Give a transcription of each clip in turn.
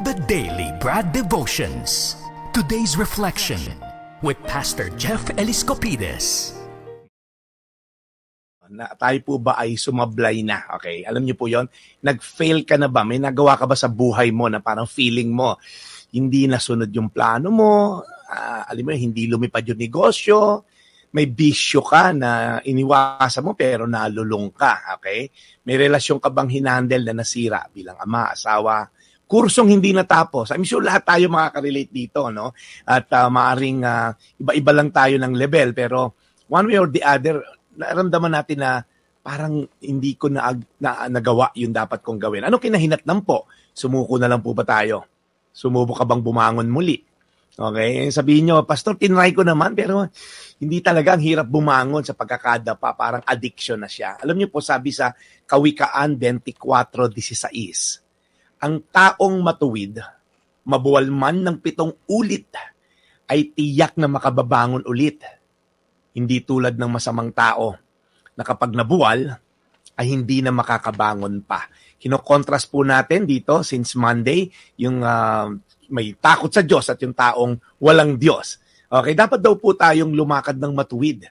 The Daily Brad Devotions. Today's reflection with Pastor Jeff Eliscopides. na tayo po ba ay sumablay na? Okay, alam niyo po yon Nag-fail ka na ba? May nagawa ka ba sa buhay mo na parang feeling mo, hindi nasunod yung plano mo, ah, alam mo, hindi lumipad yung negosyo, may bisyo ka na iniwasan mo pero nalulung ka, okay? May relasyon ka bang hinandle na nasira bilang ama, asawa, kursong hindi natapos. I'm sure lahat tayo makaka-relate dito, no? At ah, maaring ah, iba-iba lang tayo ng level pero one way or the other, naramdaman natin na parang hindi ko na, na nagawa yung dapat kong gawin. Ano kinahinatnan po? Sumuko na lang po ba tayo? Sumubo ka bang bumangon muli? Okay? Sabihin nyo, Pastor, tinry ko naman, pero hindi talaga ang hirap bumangon sa pagkakadapa. Parang addiction na siya. Alam niyo po, sabi sa Kawikaan 24.16, ang taong matuwid, mabuwal man ng pitong ulit, ay tiyak na makababangon ulit. Hindi tulad ng masamang tao na kapag nabuwal, ay hindi na makakabangon pa. Kinokontrast po natin dito since Monday, yung ah, may takot sa Diyos at yung taong walang Diyos. Okay, dapat daw po tayong lumakad ng matuwid.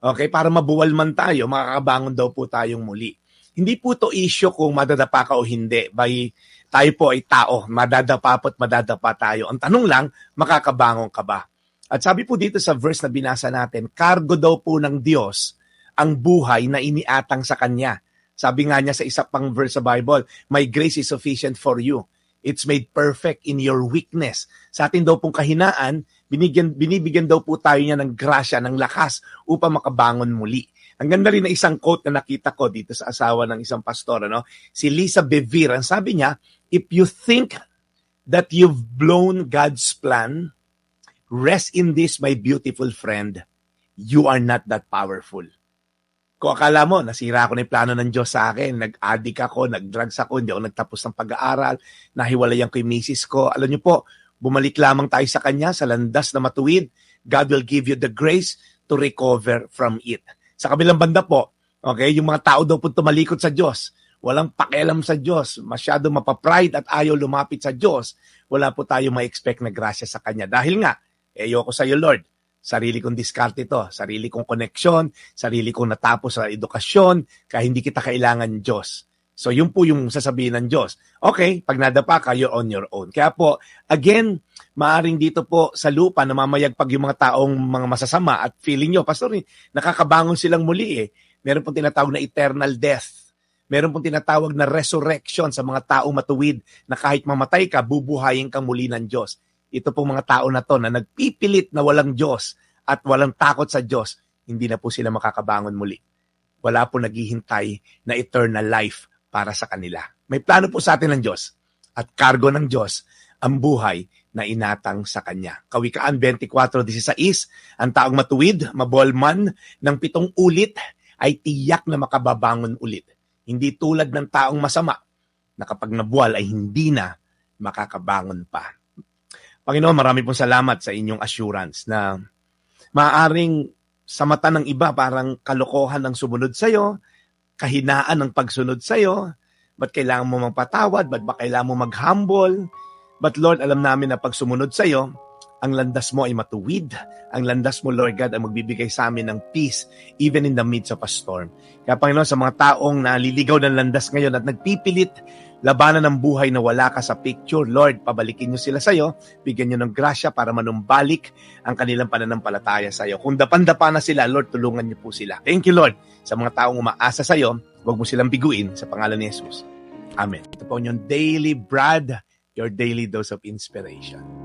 Okay, para mabuwal man tayo, makakabangon daw po tayong muli. Hindi po to issue kung madadapa ka o hindi. By, tayo po ay tao, madadapa po at madadapa tayo. Ang tanong lang, makakabangon ka ba? At sabi po dito sa verse na binasa natin, cargo daw po ng Diyos ang buhay na iniatang sa Kanya. Sabi nga niya sa isa pang verse sa Bible, My grace is sufficient for you. It's made perfect in your weakness. Sa atin daw pong kahinaan, binigyan, binibigyan daw po tayo niya ng grasya, ng lakas upang makabangon muli. Ang ganda rin na isang quote na nakita ko dito sa asawa ng isang pastor, ano? si Lisa Bevere. Ang sabi niya, if you think that you've blown God's plan, rest in this, my beautiful friend. You are not that powerful. Kung akala mo, nasira ako yung plano ng Diyos sa akin, nag-addict ako, nag-drugs ako, hindi ako nagtapos ng pag-aaral, nahiwalayan ko yung misis ko. Alam niyo po, bumalik lamang tayo sa Kanya, sa landas na matuwid. God will give you the grace to recover from it. Sa kabilang banda po, okay, yung mga tao daw po tumalikod sa Diyos, walang pakialam sa Diyos, masyado mapapride at ayaw lumapit sa Diyos, wala po tayo ma-expect na grasya sa Kanya. Dahil nga, ayoko sa iyo, Lord. Sarili kong diskarte ito, sarili kong koneksyon, sarili kong natapos sa edukasyon, kaya hindi kita kailangan Diyos. So yun po yung sasabihin ng Diyos. Okay, pag nadapa ka, you're on your own. Kaya po, again, maaring dito po sa lupa namamayagpag yung mga taong mga masasama at feeling nyo, Pastor, eh, nakakabangon silang muli eh. Meron pong tinatawag na eternal death. Meron pong tinatawag na resurrection sa mga taong matuwid na kahit mamatay ka, bubuhayin kang muli ng Diyos ito pong mga tao na to na nagpipilit na walang Diyos at walang takot sa Diyos, hindi na po sila makakabangon muli. Wala po naghihintay na eternal life para sa kanila. May plano po sa atin ng Diyos at kargo ng Diyos ang buhay na inatang sa Kanya. Kawikaan 24.16, ang taong matuwid, mabolman ng pitong ulit, ay tiyak na makababangon ulit. Hindi tulad ng taong masama na kapag nabuwal ay hindi na makakabangon pa. Panginoon, marami pong salamat sa inyong assurance na maaring sa mata ng iba parang kalokohan ng sumunod sa iyo, kahinaan ng pagsunod sa iyo, ba't kailangan mo magpatawad, ba't ba kailangan mo mag-humble? But Lord, alam namin na pag sumunod sa iyo, ang landas mo ay matuwid. Ang landas mo, Lord God, ay magbibigay sa amin ng peace even in the midst of a storm. Kaya Panginoon, sa mga taong naliligaw ng landas ngayon at nagpipilit labanan ng buhay na wala ka sa picture, Lord, pabalikin niyo sila sa iyo, bigyan niyo ng grasya para manumbalik ang kanilang pananampalataya sa iyo. Kung dapan-dapa na sila, Lord, tulungan niyo po sila. Thank you, Lord, sa mga taong umaasa sa iyo, huwag mo silang biguin sa pangalan ni Jesus. Amen. Ito po yung Daily Brad, your daily dose of inspiration.